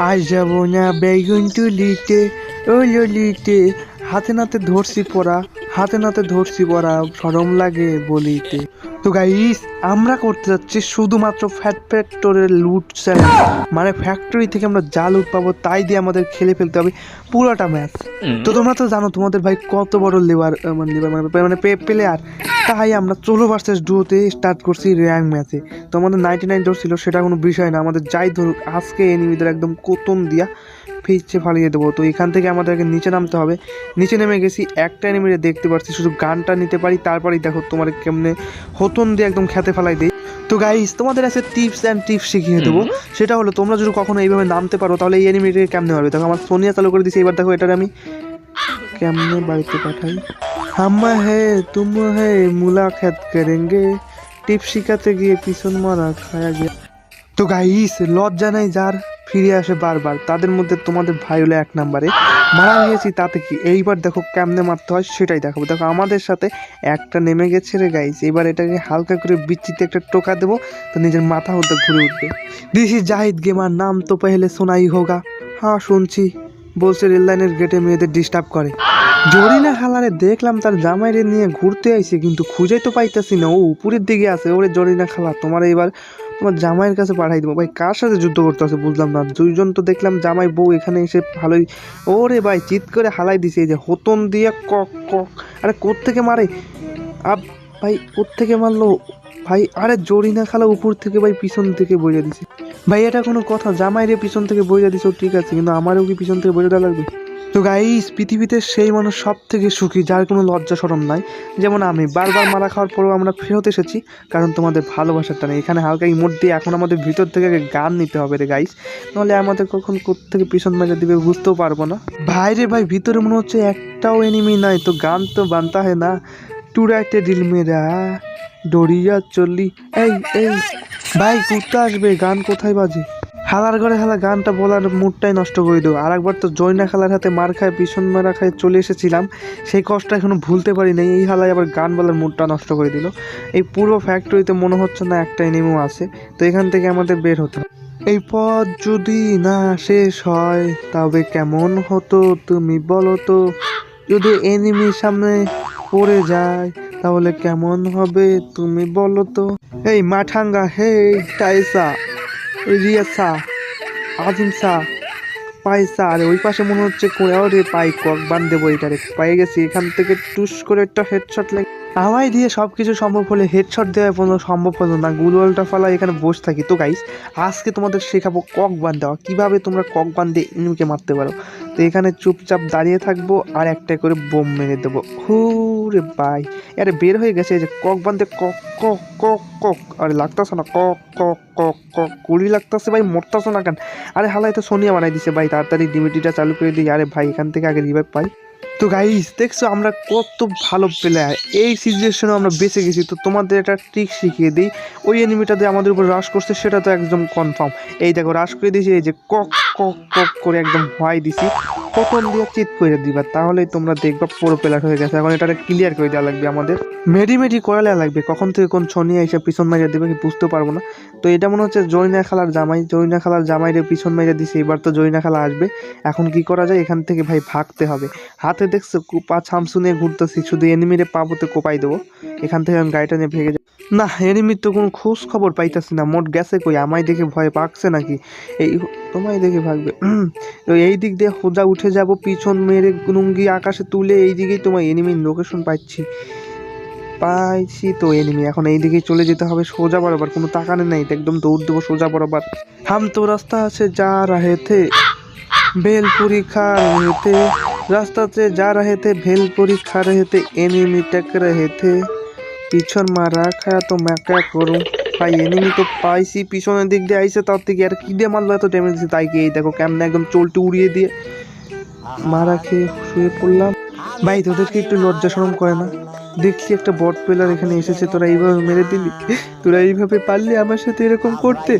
আজ যাব না বেগুন তুলিতে ও ললিতে হাতে নাতে ধরছি পড়া। হাতে নাতে ধরছি পড়া সরম লাগে বলিতে। তো গাইস আমরা করতে যাচ্ছি শুধুমাত্র ফ্যাট ফ্যাক্টরের লুট চ্যালেঞ্জ মানে ফ্যাক্টরি থেকে আমরা যা লুট পাবো তাই দিয়ে আমাদের খেলে ফেলতে হবে পুরোটা ম্যাচ তো তোমরা তো জানো তোমাদের ভাই কত বড় লেবার মানে লেবার মানে মানে প্লেয়ার তাই আমরা চলো ভার্সেস ডুতে স্টার্ট করছি র্যাঙ্ক ম্যাচে তো আমাদের নাইনটি নাইন ছিল সেটা কোনো বিষয় না। আমাদের যাই ধরুক আজকে এনিমিদের একদম কোতন দিয়া ফিচে ফালিয়ে দেবো। তো এখান থেকে আমাদেরকে নিচে নামতে হবে। নিচে নেমে গেছি একটা এনিমিরে দেখতে দেখতে পারছি শুধু গানটা নিতে পারি তারপরেই দেখো তোমার কেমনে হতন দিয়ে একদম খেতে ফেলাই দেয় তো গাইস তোমাদের আছে টিপস অ্যান্ড টিপস শিখিয়ে দেবো। সেটা হলো তোমরা যদি কখনো এইভাবে নামতে পারো তাহলে এই অ্যানিমেটিকে কেমনে পারবে দেখো আমার সোনিয়া চালু করে দিয়েছি এবার দেখো এটার আমি কেমনে বাড়িতে পাঠাই। হাম্মা হে তুম হে মুলাকাত করেঙ্গে। টিপস শিখাতে গিয়ে পিছন মারা খায়া গিয়ে। তো গাইস লজ্জা নাই যার, ফিরে আসে বারবার। তাদের মধ্যে তোমাদের ভাই হলো এক নাম্বারে। মারা গিয়েছি তাতে কি? এইবার দেখো কেমনে মারতে হয়, সেটাই দেখাবো। দেখো, আমাদের সাথে একটা নেমে গেছে রে গাইস এবার এটাকে হালকা করে বিচ্ছিতে একটা টোকা দেবো, তো নিজের মাথা হতে ঘুরে উঠবে। দিস জাহিদ গেমার নাম তো পেহলে শোনাই হোগা। হ্যাঁ শুনছি। বলছে রেল লাইনের গেটে মেয়েদের ডিস্টার্ব করে। জরিনা খালারে দেখলাম তার জামাইরে নিয়ে ঘুরতে আইছে, কিন্তু খুঁজেই তো পাইতেছি না। ও উপরের দিকে আছে। ওরে জরিনা খালা, তোমার এবার তোমার জামাইয়ের কাছে পাঠাই দেবো। ভাই, কার সাথে যুদ্ধ করতে আছে বুঝলাম না। দুইজন তো দেখলাম জামাই বউ এখানে এসে ভালোই ওরে ভাই, চিৎ করে হালাই দিছে। এই যে হতন দিয়ে কক কক। আরে কোত্থেকে মারে? আপ ভাই, কোত্থেকে মারলো? ভাই, আরে জরিনা খালা উপর থেকে ভাই পিছন থেকে বইয়া দিছে। ভাই, এটা কোনো কথা। জামাইরে পিছন থেকে বইয়া দিছে ঠিক আছে, কিন্তু আমারও কি পিছন থেকে বইয়া দেওয়া লাগবে? তো গাইস পৃথিবীতে সেই মানুষ সব থেকে সুখী, যার কোনো লজ্জা সরম নাই। যেমন আমি, বারবার মারা খাওয়ার পরেও আমরা ফেরত এসেছি, কারণ তোমাদের ভালোবাসার টানে। এখানে হালকা ইমোট দিয়ে এখন আমাদের ভিতর থেকে গান নিতে হবে রে গাইস নাহলে আমাদের কখন থেকে পিছন মেজা দিবে বুঝতেও পারব না। ভাইরে ভাই, ভিতরে মনে হচ্ছে একটাও এনিমি নাই, তো গান তো বানতা হয় না। টুরাইতে দিল মেরা ডরিয়া চল্লি এই এই, ভাই, কুত্তা আসবে, গান কোথায় বাজে? হালার ঘরে হালা গানটা বলার মুডটাই নষ্ট করে দেবো আর একবার তো জয়না খালার হাতে মার খায়, ভীষণ মারা খায় চলে এসেছিলাম। সেই কষ্ট এখনও ভুলতে পারি নাই এই হালায় আবার গান বলার মুডটা নষ্ট করে দিল। এই পুরো ফ্যাক্টরিতে মনে হচ্ছে না একটা এনিমো আছে। তো এখান থেকে আমাদের বের হতে। এই পথ যদি না শেষ হয়, তবে কেমন হতো তুমি বলো তো? যদি এনিমির সামনে পড়ে যায়, তাহলে কেমন হবে তুমি বলো তো? এই মাঠাঙ্গা হে টাইসা। রিয়াসা পায়ে শাহ আর ওই পাশে মনে হচ্ছে কোড়াও রে পাই কক বান দেবো এটারে। পাই গেছি, এখান থেকে টুস করে একটা হেডশট লাগে আমায় দিয়ে সব কিছু সম্ভব হলে হেডশট দেওয়া কোনো সম্ভব হলো না। গুলওয়ালটা ফলা এখানে বসে থাকি। তো গাইস আজকে তোমাদের শেখাবো কক বান দেওয়া। কীভাবে তোমরা কক বান দিয়ে এনিমিকে মারতে পারো? তো এখানে চুপচাপ দাঁড়িয়ে থাকব আর একটা করে বোম মেরে দেবো। হুরে বাই আরে বের হয়ে গেছে যে কক বান্ধে কক কক কক কক। আরে লাগতাছে না, কক কক কক কক। কুড়ি লাগতাছে ভাই, মরতাছে না কেন? আরে হালাই তো সোনিয়া বানাই দিছে ভাই, তাড়াতাড়ি ডিমিটিটা চালু করে দিই। আরে ভাই, এখান থেকে আগে রিভাইভ পাই। তো গাইস দেখছ আমরা কত ভালো প্লেয়ার এই সিচুয়েশনে আমরা বেঁচে গেছি। তো তোমাদের একটা ট্রিক শিখিয়ে দিই। ওই এনিমিটা দিয়ে আমাদের উপর রাশ করছে, সেটা তো একদম কনফার্ম এই দেখো রাশ করে দিয়েছি, এই যে কক কক কক করে একদম হয় দিছি। কখন দিয়ে চিত করে দিবা, তাহলেই তোমরা দেখবা পুরো প্লেয়ার হয়ে গেছে। এখন এটা ক্লিয়ার করে দেওয়া লাগবে আমাদের। মেডি মেডি করালে লাগবে। কখন থেকে কোন ছনিয়া এসে পিছন মাইরা দেবে কি বুঝতে পারব না। তো এটা মনে হচ্ছে জৈনা খালার জামাই। জৈনা খালার জামাইরে পিছন মাইরা দিছে, এবার তো জৈনা খালা আসবে। এখন কি করা যায়? এখান থেকে ভাই ভাগতে হবে। হাতে দেখছ? কুপা ছামসু নিয়ে ঘুরতেছি। শুধু এনিমিরে পাবোতে কোপাই দেবো। এখান থেকে আমি গাড়িটা নিয়ে ভেঙে যাই। না এনিমির তো কোনো খোঁজ খবর পাইতেছি না। মোট গেছে কই? আমায় দেখে ভয় পাকছে নাকি? এই তোমায় দেখে ভাগবে। তো এই দিক দিয়ে হোজা উঠে যাব পিছন মেরে লুঙ্গি আকাশে তুলে এই দিকেই তোমায় এনিমির লোকেশন পাচ্ছি পাইছি তো এনিমি। এখন এই দিকেই চলে যেতে হবে সোজা বরাবর। কোনো তাকানে নেই একদম দৌড় দেবো সোজা বরাবর। হাম তো রাস্তা আছে যা রাহেতে বেলপুরি খা রাহেতে रास्ता से जा रहे थे भेलपुरी खा रहे थे एनिमी टक रहे थे পিছন মারা খায়া তো मैं क्या करूं ভাই এনিমি তো পাইছি পিছনের দিক দিয়ে আইসে তার থেকে আর কি দিয়ে মারলো এত ড্যামেজ দিচ্ছে তাই কি এই দেখো কেমনে একদম চলটি উড়িয়ে দিয়ে মারা খেয়ে শুয়ে পড়লাম ভাই তোদেরকে একটু লজ্জা শরম করে না দেখছি একটা বট প্লেয়ার এখানে এসেছে তোরা এইভাবে মেরে দিলি তোরা এইভাবে পারলি আমার সাথে এরকম করতে